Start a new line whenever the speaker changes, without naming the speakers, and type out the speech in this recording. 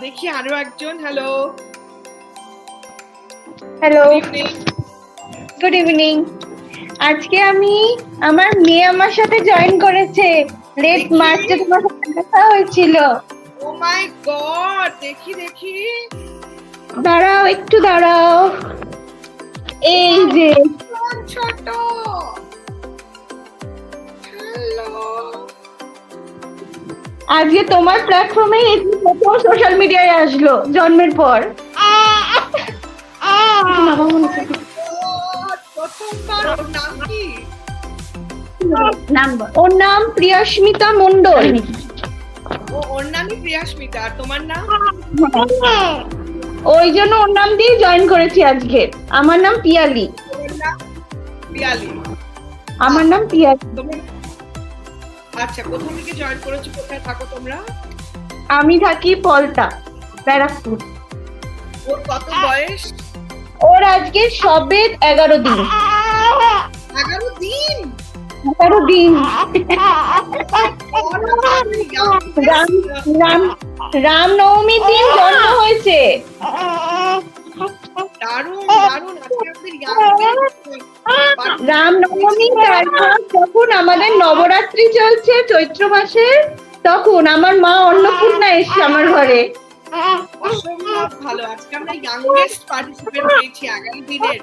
দেখি আরও একজন হ্যালো
হ্যালো গুড ইভিনিং আজকে আমি আমার মেয়ে আমার সাথে জয়েন করেছে। লেট। মার্চে তোমার সাথে দেখা হয়েছিল।
ও মাই গড দেখি দেখি।
দাঁড়াও একটু দাঁড়াও। এই যে।
ছোট। হ্যালো
আজকে তোমার প্ল্যাটফর্মে প্রথম সোশ্যাল মিডিয়ায় আসলো জন্মের পর।
ওর নাম
প্রিয়াস্মিতা মন্ডল
ওর নামই প্রিয়াস্মিতা আর তোমার নাম?
ওই জন্য ওর নাম দিয়ে জয়েন করেছি আজকে। আমার নাম পিয়ালি।
পিয়ালি।
আমার নাম পিয়ালি।
আচ্ছা কোথা থেকে জয়েন করেছ কোথায় থাকো তোমরা?
আমি থাকি পলতা ব্যারাকপুর।
ওর কত বয়স?
ওর আজকে সবে এগারো দিন।
এগারো দিন?
এগারো দিন। রাম রাম রামনবমীর দিন জন্ম হয়েছে। রামনবমী তারপর যখন আমাদের নবরাত্রি চলছে চৈত্র মাসে, তখন আমার মা অন্নপূর্ণা এসছে আমার ঘরে।
ভালো। আজকে আমরা ইয়াংগেস্ট পার্টিসিপেন্ট পেয়েছি আগামী দিনের।